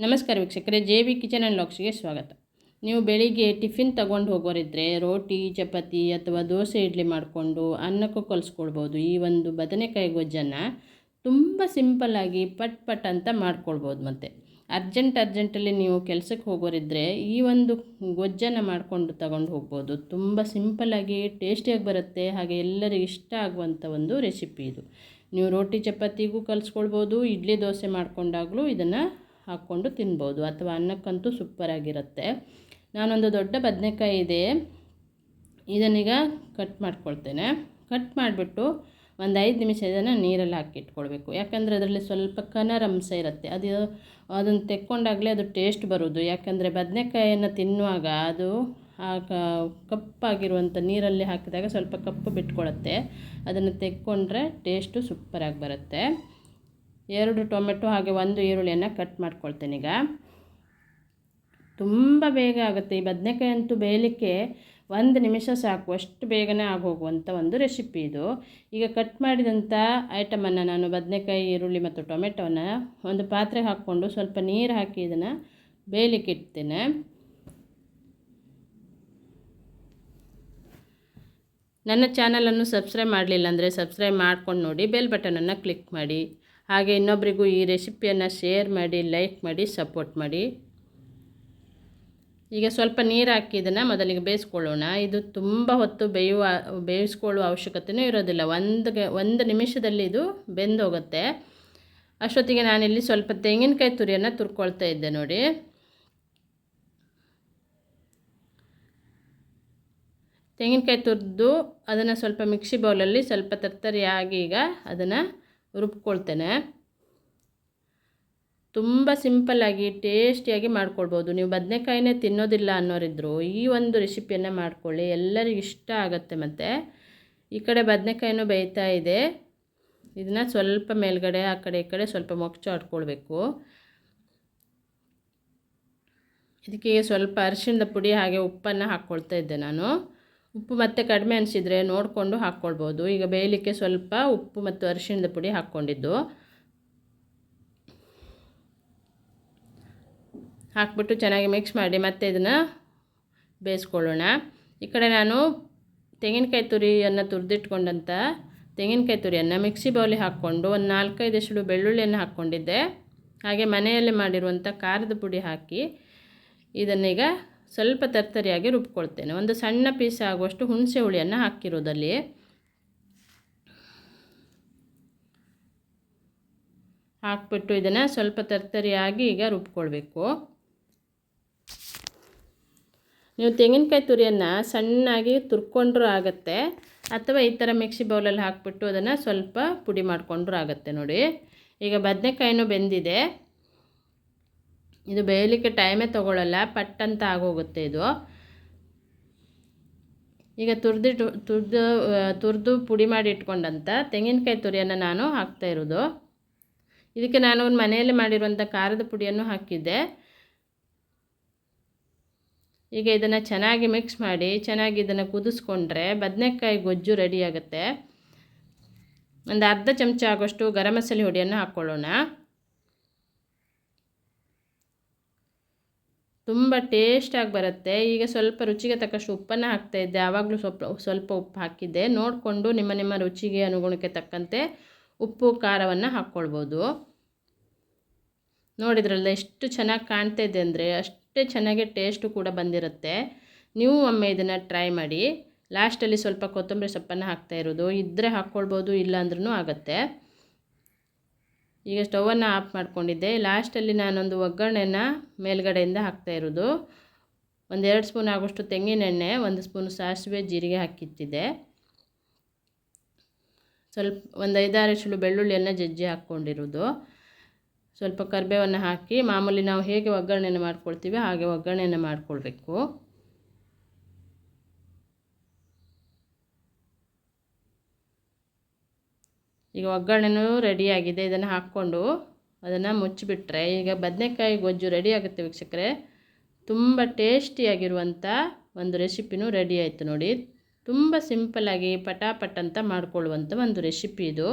ನಮಸ್ಕಾರ ವೀಕ್ಷಕರೇ, J V kitchen and ಲಾಕ್ಸ್ಗೆ ಸ್ವಾಗತ. ನೀವು ಬೆಳಿಗ್ಗೆ ಟಿಫಿನ್ ತಗೊಂಡು ಹೋಗೋರಿದ್ರೆ ರೋಟಿ, ಚಪಾತಿ ಅಥವಾ ದೋಸೆ ಇಡ್ಲಿ ಮಾಡಿಕೊಂಡು ಅನ್ನಕ್ಕೂ ಕಲಿಸ್ಕೊಳ್ಬೋದು. ಈ ಒಂದು ಬದನೆಕಾಯಿ ಗೊಜ್ಜನ್ನು ತುಂಬ ಸಿಂಪಲ್ಲಾಗಿ ಪಟ್ ಪಟ್ ಅಂತ ಮಾಡ್ಕೊಳ್ಬೋದು ಮತ್ತು. ಅರ್ಜೆಂಟ್ ಅರ್ಜೆಂಟಲ್ಲಿ ನೀವು ಕೆಲಸಕ್ಕೆ ಹೋಗೋರಿದ್ರೆ ಈ ಒಂದು ಗೊಜ್ಜನ್ನು ಮಾಡಿಕೊಂಡು ತಗೊಂಡು ಹೋಗ್ಬೋದು. ತುಂಬ ಸಿಂಪಲ್ಲಾಗಿ ಟೇಸ್ಟಿಯಾಗಿ ಬರುತ್ತೆ. ಹಾಗೆ ಎಲ್ಲರಿಗೂ ಇಷ್ಟ ಆಗುವಂಥ ಒಂದು ರೆಸಿಪಿ ಇದು. ನೀವು ರೋಟಿ, ಚಪಾತಿಗೂ ಕಲಿಸ್ಕೊಳ್ಬೋದು, ಇಡ್ಲಿ, ದೋಸೆ ಮಾಡ್ಕೊಂಡಾಗಲೂ ಇದನ್ನು ಹಾಕ್ಕೊಂಡು ತಿನ್ಬೋದು ಅಥವಾ ಅನ್ನಕ್ಕಂತೂ ಸೂಪರಾಗಿರುತ್ತೆ ನಾನೊಂದು ದೊಡ್ಡ ಬದನೆಕಾಯಿ ಇದೆ. ಇದನ್ನೀಗ ಕಟ್ ಮಾಡ್ಕೊಳ್ತೇನೆ. ಕಟ್ ಮಾಡಿಬಿಟ್ಟು ಒಂದು ಐದು ನಿಮಿಷ ಇದನ್ನು ನೀರಲ್ಲಿ ಹಾಕಿಟ್ಕೊಳ್ಬೇಕು ಯಾಕಂದರೆ ಅದರಲ್ಲಿ ಸ್ವಲ್ಪ ಕನರಂಶ ಇರುತ್ತೆ. ಅದು ಅದನ್ನು ತೆಕ್ಕೊಂಡಾಗಲೇ ಅದು ಟೇಸ್ಟ್ ಬರೋದು. ಯಾಕಂದರೆ ಬದನೆಕಾಯಿಯನ್ನು ತಿನ್ನುವಾಗ ಅದು ಆ ಕಪ್ಪಾಗಿರುವಂಥ ನೀರಲ್ಲಿ ಹಾಕಿದಾಗ ಸ್ವಲ್ಪ ಕಪ್ಪು ಬಿಟ್ಕೊಳತ್ತೆ. ಅದನ್ನು ತೆಕ್ಕೊಂಡ್ರೆ ಟೇಸ್ಟು ಸೂಪರಾಗಿ ಬರುತ್ತೆ. ಎರಡು ಟೊಮೆಟೊ ಹಾಗೆ ಒಂದು ಈರುಳ್ಳಿಯನ್ನು ಕಟ್ ಮಾಡ್ಕೊಳ್ತೇನೆ ಈಗ. ತುಂಬ ಬೇಗ ಆಗುತ್ತೆ. ಈ ಬದನೆಕಾಯಿ ಅಂತೂ ಬೇಯಲಿಕ್ಕೆ ಒಂದು ನಿಮಿಷ ಸಾಕು. ಅಷ್ಟು ಬೇಗನೆ ಆಗೋಗುವಂಥ ಒಂದು ರೆಸಿಪಿ ಇದು. ಈಗ ಕಟ್ ಮಾಡಿದಂಥ ಐಟಮನ್ನು ನಾನು ಬದನೆಕಾಯಿ, ಈರುಳ್ಳಿ ಮತ್ತು ಟೊಮೆಟೊನ ಒಂದು ಪಾತ್ರೆಗೆ ಹಾಕ್ಕೊಂಡು ಸ್ವಲ್ಪ ನೀರು ಹಾಕಿ ಇದನ್ನು ಬೇಯಲಿಕ್ಕೆ ಇಡ್ತೇನೆ. ನನ್ನ ಚಾನಲನ್ನು ಸಬ್ಸ್ಕ್ರೈಬ್ ಮಾಡಲಿಲ್ಲ ಅಂದರೆ ಸಬ್ಸ್ಕ್ರೈಬ್ ಮಾಡ್ಕೊಂಡು ನೋಡಿ, ಬೆಲ್ ಬಟನನ್ನು ಕ್ಲಿಕ್ ಮಾಡಿ. ಹಾಗೆ ಇನ್ನೊಬ್ಬರಿಗೂ ಈ ರೆಸಿಪಿಯನ್ನು ಶೇರ್ ಮಾಡಿ, ಲೈಕ್ ಮಾಡಿ, ಸಪೋರ್ಟ್ ಮಾಡಿ. ಈಗ ಸ್ವಲ್ಪ ನೀರು ಹಾಕಿ ಇದನ್ನು ಮೊದಲಿಗೆ ಬೇಯಿಸ್ಕೊಳ್ಳೋಣ. ಇದು ತುಂಬ ಹೊತ್ತು ಬೇಯುವ, ಬೇಯಿಸ್ಕೊಳ್ಳುವ ಅವಶ್ಯಕತೆಯೂ ಇರೋದಿಲ್ಲ. ಒಂದು ಒಂದು ನಿಮಿಷದಲ್ಲಿ ಇದು ಬೆಂದೋಗುತ್ತೆ. ಅಷ್ಟೊತ್ತಿಗೆ ನಾನಿಲ್ಲಿ ಸ್ವಲ್ಪ ತೆಂಗಿನಕಾಯಿ ತುರಿಯನ್ನು ತುರ್ಕೊಳ್ತಾ ಇದ್ದೆ ನೋಡಿ. ತೆಂಗಿನಕಾಯಿ ತುರಿದು ಅದನ್ನು ಸ್ವಲ್ಪ ಮಿಕ್ಸಿ ಬೌಲಲ್ಲಿ ಸ್ವಲ್ಪ ತರ್ತರಿಯಾಗಿ ಈಗ ಅದನ್ನು ರುಬ್ಕೊಳ್ತೇನೆ. ತುಂಬ ಸಿಂಪಲ್ಲಾಗಿ ಟೇಸ್ಟಿಯಾಗಿ ಮಾಡ್ಕೊಳ್ಬೋದು. ನೀವು ಬದನೆಕಾಯಿನೇ ತಿನ್ನೋದಿಲ್ಲ ಅನ್ನೋರಿದ್ರು, ಈ ಒಂದು ರೆಸಿಪಿಯನ್ನು ಮಾಡ್ಕೊಳ್ಳಿ. ಎಲ್ಲರಿಗೂ ಇಷ್ಟ ಆಗುತ್ತೆ ಮತ್ತು. ಈ ಕಡೆ ಬದನೆಕಾಯಿನೂ ಬೇಯ್ತಾ ಇದೆ. ಇದನ್ನು ಸ್ವಲ್ಪ ಮೇಲ್ಗಡೆ, ಆ ಕಡೆ, ಈ ಕಡೆ ಸ್ವಲ್ಪ ಮೊಕ್ಚು ಆಡ್ಕೊಳ್ಬೇಕು. ಇದಕ್ಕೆ ಸ್ವಲ್ಪ ಅರಿಶಿನದ ಪುಡಿ ಹಾಗೆ ಉಪ್ಪನ್ನು ಹಾಕ್ಕೊಳ್ತಾ ಇದ್ದೆ ನಾನು. ಉಪ್ಪು ಮತ್ತೆ ಕಡಿಮೆ ಅನಿಸಿದರೆ ನೋಡಿಕೊಂಡು ಹಾಕ್ಕೊಳ್ಬೋದು. ಈಗ ಬೇಯಲಿಕ್ಕೆ ಸ್ವಲ್ಪ ಉಪ್ಪು ಮತ್ತು ಅರಿಶಿಣದ ಪುಡಿ ಹಾಕ್ಕೊಂಡಿದ್ದು. ಹಾಕ್ಬಿಟ್ಟು ಚೆನ್ನಾಗಿ ಮಿಕ್ಸ್ ಮಾಡಿ ಮತ್ತೆ ಇದನ್ನು ಬೇಯಿಸ್ಕೊಳ್ಳೋಣ. ಈ ಕಡೆ ನಾನು ತೆಂಗಿನಕಾಯಿ ತುರಿಯನ್ನು ತುರಿದಿಟ್ಕೊಂಡಂಥ ತೆಂಗಿನಕಾಯಿ ತುರಿಯನ್ನು ಮಿಕ್ಸಿ ಬೌಲಿ ಹಾಕ್ಕೊಂಡು ಒಂದು ನಾಲ್ಕೈದು ಎಷ್ಟು ಬೆಳ್ಳುಳ್ಳಿಯನ್ನು ಹಾಕ್ಕೊಂಡಿದ್ದೆ. ಹಾಗೆ ಮನೆಯಲ್ಲಿ ಮಾಡಿರುವಂಥ ಖಾರದ ಪುಡಿ ಹಾಕಿ ಇದನ್ನೀಗ ಸ್ವಲ್ಪ ತರ್ತರಿಯಾಗಿ ರುಬ್ಕೊಳ್ತೇನೆ. ಒಂದು ಸಣ್ಣ ಪೀಸ್ ಆಗುವಷ್ಟು ಹುಣಸೆ ಹುಳಿಯನ್ನು ಹಾಕಿರೋದಲ್ಲಿ. ಹಾಕ್ಬಿಟ್ಟು ಇದನ್ನು ಸ್ವಲ್ಪ ತರ್ತರಿಯಾಗಿ ಈಗ ರುಬ್ಕೊಳ್ಬೇಕು. ನೀವು ತೆಂಗಿನಕಾಯಿ ತುರಿಯನ್ನು ಸಣ್ಣಾಗಿ ತುರ್ಕೊಂಡ್ರೂ ಆಗುತ್ತೆ, ಅಥವಾ ಈ ಥರ ಮಿಕ್ಸಿ ಬೌಲಲ್ಲಿ ಹಾಕ್ಬಿಟ್ಟು ಅದನ್ನು ಸ್ವಲ್ಪ ಪುಡಿ ಮಾಡಿಕೊಂಡ್ರೂ ಆಗುತ್ತೆ ನೋಡಿ. ಈಗ ಬದನೆಕಾಯಿನೂ ಬೆಂದಿದೆ. ಇದು ಬೇಯಲಿಕ್ಕೆ ಟೈಮೇ ತೊಗೊಳ್ಳಲ್ಲ ಪಟ್ಟಂತ ಆಗೋಗುತ್ತೆ ಇದು. ಈಗ ತುರಿದಿಟ್ಟು ತುರಿದು ತುರಿದು ಪುಡಿ ಮಾಡಿ ಇಟ್ಕೊಂಡಂಥ ತೆಂಗಿನಕಾಯಿ ತುರಿಯನ್ನು ನಾನು ಹಾಕ್ತಾ ಇರೋದು. ಇದಕ್ಕೆ ನಾನು ಒಂದು ಮನೆಯಲ್ಲಿ ಮಾಡಿರುವಂಥ ಖಾರದ ಪುಡಿಯನ್ನು ಹಾಕಿದ್ದೆ. ಈಗ ಇದನ್ನು ಚೆನ್ನಾಗಿ ಮಿಕ್ಸ್ ಮಾಡಿ, ಚೆನ್ನಾಗಿ ಇದನ್ನು ಕುದಿಸ್ಕೊಂಡ್ರೆ ಬದನೆಕಾಯಿ ಗೊಜ್ಜು ರೆಡಿಯಾಗುತ್ತೆ ಒಂದು ಅರ್ಧ ಚಮಚ ಆಗೋಷ್ಟು ಗರಂ ಮಸಾಲೆ ಹುಡಿಯನ್ನು ಹಾಕ್ಕೊಳ್ಳೋಣ ತುಂಬ ಟೇಸ್ಟಾಗಿ ಬರುತ್ತೆ. ಈಗ ಸ್ವಲ್ಪ ರುಚಿಗೆ ತಕ್ಕಷ್ಟು ಉಪ್ಪನ್ನು ಹಾಕ್ತಾಯಿದ್ದೆ ಆವಾಗಲೂ ಸ್ವಲ್ಪ ಸ್ವಲ್ಪ ಉಪ್ಪು ಹಾಕಿದ್ದೆ. ನೋಡಿಕೊಂಡು ನಿಮ್ಮ ನಿಮ್ಮ ರುಚಿಗೆ ಅನುಗುಣಕ್ಕೆ ತಕ್ಕಂತೆ ಉಪ್ಪು, ಖಾರವನ್ನು ಹಾಕ್ಕೊಳ್ಬೋದು. ನೋಡಿದ್ರಲ್ಲ, ಎಷ್ಟು ಚೆನ್ನಾಗಿ ಕಾಣ್ತಾ ಇದೆ ಅಂದರೆ ಅಷ್ಟೇ ಚೆನ್ನಾಗಿ ಟೇಸ್ಟು ಕೂಡ ಬಂದಿರುತ್ತೆ. ನೀವು ಒಮ್ಮೆ ಇದನ್ನು ಟ್ರೈ ಮಾಡಿ. ಲಾಸ್ಟಲ್ಲಿ ಸ್ವಲ್ಪ ಕೊತ್ತಂಬರಿ ಸೊಪ್ಪನ್ನು ಹಾಕ್ತಾ ಇರೋದು. ಇದ್ದರೆ ಹಾಕ್ಕೊಳ್ಬೋದು, ಇಲ್ಲ ಅಂದ್ರೂ ಆಗುತ್ತೆ. ಈಗ ಸ್ಟವನ್ನು ಆಫ್ ಮಾಡಿಕೊಂಡಿದ್ದೆ. ಲಾಸ್ಟಲ್ಲಿ ನಾನೊಂದು ಒಗ್ಗರಣೆನ ಮೇಲ್ಗಡೆಯಿಂದ ಹಾಕ್ತಾ ಇರೋದು. ಒಂದೆರಡು ಸ್ಪೂನ್ ಆಗೋಷ್ಟು ತೆಂಗಿನೆಣ್ಣೆ, ಒಂದು ಸ್ಪೂನ್ ಸಾಸಿವೆ ಜೀರಿಗೆ ಹಾಕಿತ್ತಿದ್ದೆ ಸ್ವಲ್ಪ ಒಂದು ಐದಾರು ಸುಳು ಬೆಳ್ಳುಳ್ಳಿಯನ್ನು ಜಜ್ಜಿ ಹಾಕ್ಕೊಂಡಿರೋದು. ಸ್ವಲ್ಪ ಕರಿಬೇವನ್ನು ಹಾಕಿ, ಮಾಮೂಲಿ ನಾವು ಹೇಗೆ ಒಗ್ಗರಣೆಯನ್ನು ಮಾಡ್ಕೊಳ್ತೀವಿ ಹಾಗೆ ಒಗ್ಗರಣೆಯನ್ನು ಮಾಡಿಕೊಳ್ಬೇಕು. ಈಗ ಒಗ್ಗರಣೆನೂ ರೆಡಿಯಾಗಿದೆ ಇದನ್ನು ಹಾಕ್ಕೊಂಡು ಅದನ್ನು ಮುಚ್ಚಿಬಿಟ್ರೆ ಈಗ ಬದನೆಕಾಯಿ ಗೊಜ್ಜು ರೆಡಿ ಆಗುತ್ತೆ ವೀಕ್ಷಕರೇ. ತುಂಬ ಟೇಸ್ಟಿಯಾಗಿರುವಂಥ ಒಂದು ರೆಸಿಪಿನೂ ರೆಡಿ ಆಯಿತು ನೋಡಿ. ತುಂಬ ಸಿಂಪಲ್ಲಾಗಿ ಪಟಾಪಟ್ ಅಂತ ಮಾಡಿಕೊಳ್ಳುವಂಥ ಒಂದು ರೆಸಿಪಿ ಇದು.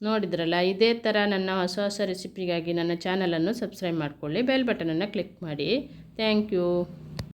ನೋಡಿದ್ರಲ್ಲ, ಇದೇ ಥರ ನನ್ನ ಹೊಸ ಹೊಸ ರೆಸಿಪಿಗಾಗಿ ನನ್ನ ಚಾನಲನ್ನು ಸಬ್ಸ್ಕ್ರೈಬ್ ಮಾಡಿಕೊಳ್ಳಿ ಬೆಲ್ ಬಟನನ್ನು ಕ್ಲಿಕ್ ಮಾಡಿ. Thank you